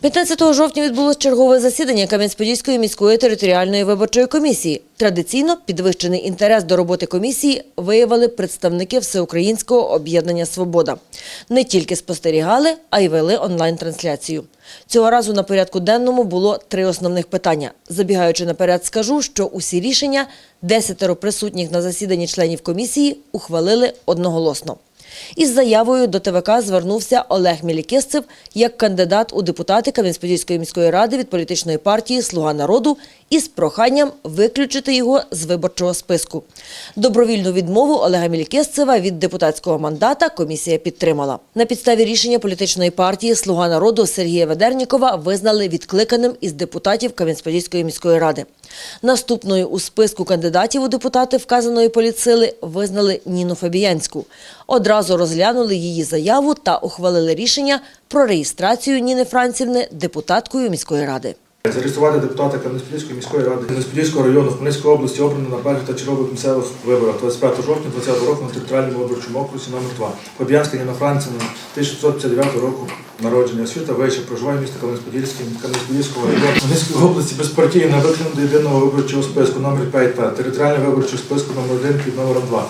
15 жовтня відбулось чергове засідання Кам'янець-Подільської міської територіальної виборчої комісії. Традиційно підвищений інтерес до роботи комісії виявили представники Всеукраїнського об'єднання Свобода. Не тільки спостерігали, а й вели онлайн-трансляцію. Цього разу на порядку денному було три основних питання. Забігаючи наперед, скажу, що усі рішення десятеро присутніх на засіданні членів комісії ухвалили одноголосно. Із заявою до ТВК звернувся Олег Мілікисцев як кандидат у депутати Кам'янець-Подільської міської ради від політичної партії Слуга народу із проханням виключити його з виборчого списку. Добровільну відмову Олега Мілікисцева від депутатського мандата комісія підтримала. На підставі рішення політичної партії Слуга народу Сергія Ведернікова визнали відкликаним із депутатів Кам'янець-Подільської міської ради. Наступною у списку кандидатів у депутати вказаної політсили визнали Ніну Фабіянську. Одразу розглянули її заяву та ухвалили рішення про реєстрацію Ніни Францівни депутаткою міської ради. Зареєструвати депутата Кам'янець-Подільської міської ради Кам'янець-Подільського району Хмельницької області обрано на перших та чергових місцевих виборах 25 жовтня 2020 року на територіальному виборчому окрузі номер 2 Фабіанська Ніна Францівна 1659 року народження. Освіта вища, проживає місто Кам'янець-Подільський, Кам'янець-Подільського району Хмельницької області безпартійна, виконана до єдиного виборчого списку номер 5П, територіального виборчого списку номер 1 під номером 2.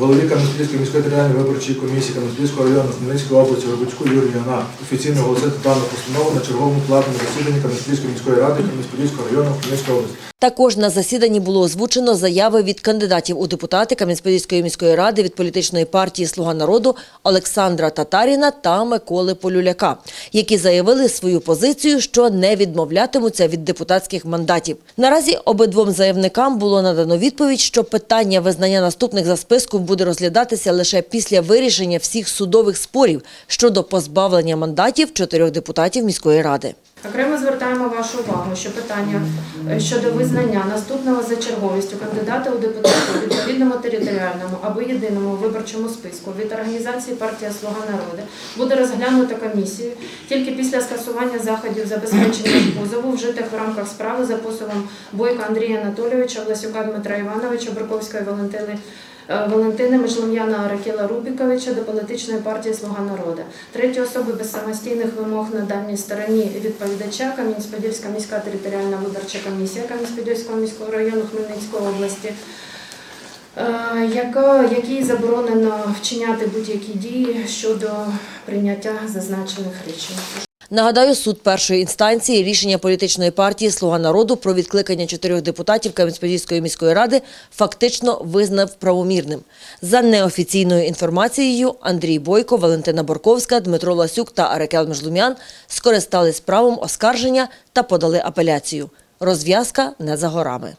Голові Кам'янець-Подільської міської територіальної виборчої комісії Кам'янець-Подільського району Хмельницької області Горбачку Юрію на офіційно оголосити дану постанову на черговому платному засіданні Кам'янець-Подільської міської ради Кам'янець-Подільського району Хмельницької області. Також на засіданні було озвучено заяви від кандидатів у депутати Кам'янець-Подільської міської ради від політичної партії Слуга народу Олександра Татаріна та Миколи Полюляка, які заявили свою позицію, що не відмовлятимуться від депутатських мандатів. Наразі обидвом заявникам було надано відповідь, що питання визнання наступних за списком буде розглядатися лише після вирішення всіх судових спорів щодо позбавлення мандатів чотирьох депутатів міської ради. Окремо звертаємо вашу увагу, що питання е, щодо визнання наступного за черговістю кандидата у депутати у відповідному територіальному або єдиному виборчому списку від організації партія Слуга народу буде розглянуто комісією тільки після скасування заходів забезпечення позову, вжитих в рамках справи за позовом Бойка Андрія Анатолійовича, Власюка Дмитра Івановича, Бурковської Валентини Валентини Межлем'яна Аракіла Рубіковича до політичної партії Слуга народу. Треті особи без самостійних вимог на даній стороні відповідача Кам'янець-Подільська міська територіальна виборча комісія Кам'янець-Подільського міського району Хмельницької області. е, яка- якій заборонено вчиняти будь-які дії щодо прийняття зазначених рішень. Нагадаю, суд першої інстанції рішення політичної партії Слуга народу про відкликання чотирьох депутатів Кам'янець-Подільської міської ради фактично визнав правомірним. За неофіційною інформацією, Андрій Бойко, Валентина Борковська, Дмитро Ласюк та Аракел Межлумян скористались правом оскарження та подали апеляцію. Розв'язка не за горами.